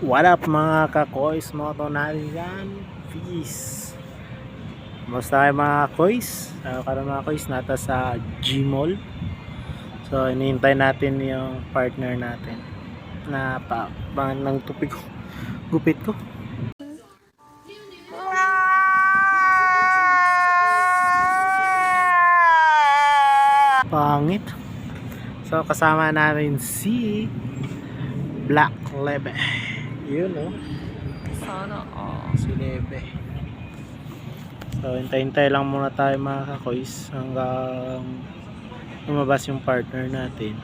What up mga kakoys, mga tonaligan, peace. Basta kayo mga koys, uh, karon mga koys, nata sa Gmall. So, inihintay natin yung partner natin na pa, pa ng tupig ko, gupit ko. Pangit. So, kasama natin si Black Lebe. Yun, oh. Sana all. Si Lebe. So, hintay-hintay lang muna tayo mga kakoys hanggang lumabas yung partner natin.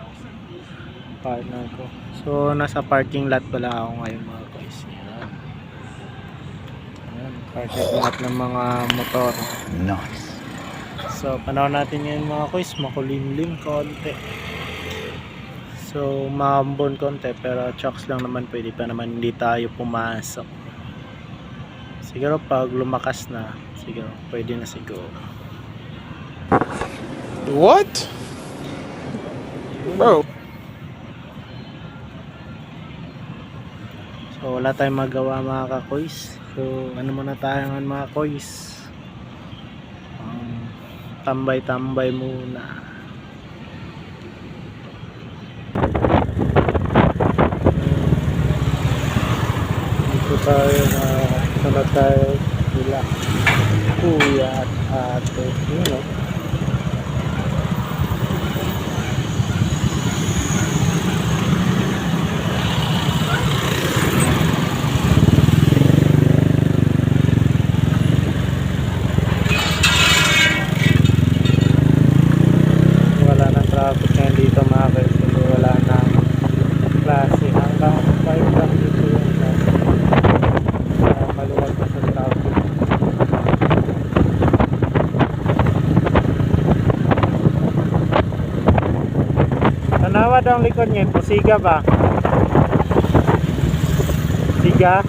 Partner ko. So, nasa parking lot pala ako ngayon mga kakoys. Yan. Yan, parking lot ng mga motor. Nice. So, panahon natin ngayon mga koys, makulimlim konti. So, maambon konti, pero chocks lang naman pwede pa naman hindi tayo pumasok. Siguro pag lumakas na, siguro pwede na siguro. What? Bro. So, wala tayong magawa mga kakoys. So, ano muna tayo ngayon mga koys? Um, tambay-tambay muna. Tayo na sana tayo sila kuya at ate. Yun o. wala nang traffic ngayon dito mga kaibigan wala na klase hanggang 5 lang dito yung klase Kaya maluwag na sa traffic tanawa daw ang likod niya pusiga ba? Siga